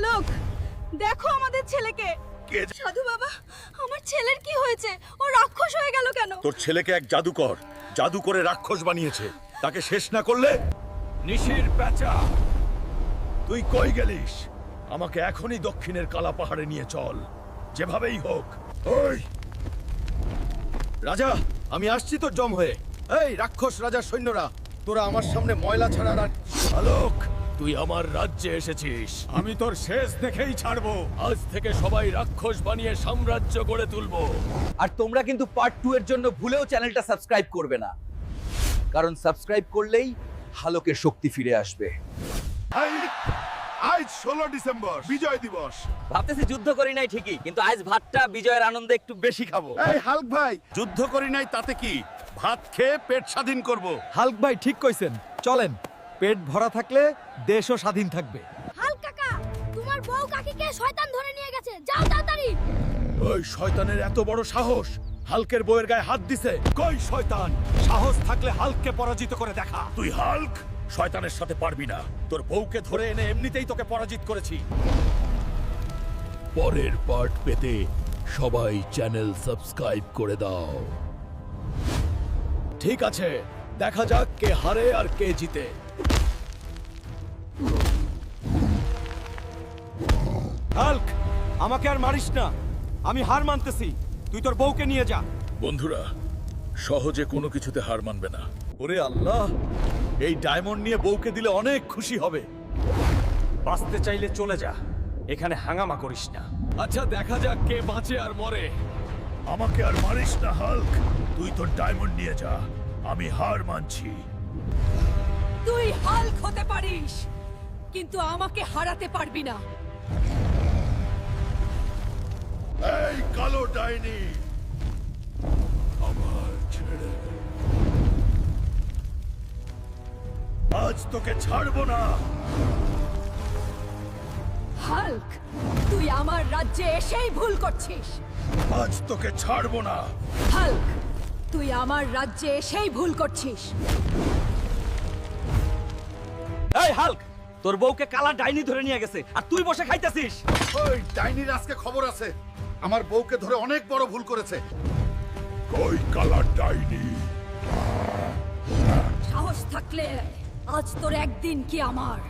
Hulk দেখো আমাদের ছেলেকে। সাধু বাবা আমার ছেলের কি হয়েছে? ও রাক্ষস হয়ে গেল কেন? তোর ছেলেকে এক জাদুকর জাদু করে রাক্ষস বানিয়েছে। তাকে শেষ না করলে নিশির প্যাচা। তুই কই গেলিস? আমাকে এখনই দক্ষিণের কালা পাহাড়ে নিয়ে চল। যেভাবেই হোক। ওই! রাজা আমি আসছি তোর জম হয়ে। এই রাক্ষস রাজার সৈন্যরা তোরা আমার সামনে ময়লা ছাড়া আর আলোক তুই আমার রাজ্যে এসেছিস। আমি তোর শেষ দেখেই ছাড়বো। আজ থেকে সবাই রাক্ষস বানিয়ে সাম্রাজ্য গড়ে তুলবো। আর তোমরা কিন্তু পার্ট টু এর জন্য ভুলেও চ্যানেলটা সাবস্ক্রাইব করবে না। কারণ সাবস্ক্রাইব করলেই হালকের শক্তি ফিরে আসবে। আজ ষোলো ডিসেম্বর বিজয় দিবস। ভাবতেছি যুদ্ধ করি নাই ঠিকই কিন্তু আজ ভাতটা বিজয়ের আনন্দে একটু বেশি খাব। এই হাল্ক ভাই যুদ্ধ করি নাই তাতে কি? ভাত খেয়ে পেট স্বাধীন করব। হাল্ক ভাই ঠিক কইছেন। চলেন। পেট ভরা থাকলে দেশও স্বাধীন থাকবে। হাল কাকা তোমার বউ কাকিকে শয়তান ধরে নিয়ে গেছে। যাও তাড়াতাড়ি। ওই শয়তানের এত বড় সাহস হালকের বউয়ের গায়ে হাত দিছে। কই শয়তান? সাহস থাকলে হালককে পরাজিত করে দেখা। তুই হালক? শয়তানের সাথে পারবি না। তোর বউকে ধরে এনে এমনিতেই তোকে পরাজিত করেছি। পরের পার্ট পেতে সবাই চ্যানেল সাবস্ক্রাইব করে দাও। ঠিক আছে। দেখা যাক কে হারে আর কে জিতে। হাল্ক আমাকে আর মারিস না। আমি হার মানতেছি। তুই তোর বউকে নিয়ে যা। বন্ধুরা সহজে কোনো কিছুতে হার মানবে না। ওরে আল্লাহ এই ডায়মন্ড নিয়ে বউকে দিলে অনেক খুশি হবে। বাঁচতে চাইলে চলে যা। এখানে হাঙ্গামা করিস না। আচ্ছা দেখা যাক কে বাঁচে আর মরে। আমাকে আর মারিস না হাল্ক। তুই তোর ডায়মন্ড নিয়ে যা। আমি হার মানছি। তুই হালক হতে পারিস কিন্তু আমাকে হারাতে পারবি না। এই কালো ডাইনি আমার ছেড়ে আজ তোকে ছাড়বো না। হালক তুই আমার রাজ্যে এসেই ভুল করছিস। আজ তোকে ছাড়বো না। হালক তুই আমার রাজ্যে এসেই ভুল করছিস। এই হাল্ক! তোর বউকে কালা ডাইনি ধরে নিয়ে গেছে আর তুই বসে খাইতেছিস। ওই ডাইনির আজকে খবর আছে। আমার বউকে ধরে অনেক বড় ভুল করেছে। কই কালা ডাইনি? সাহস থাকলে আজ তোর একদিন কি আমার?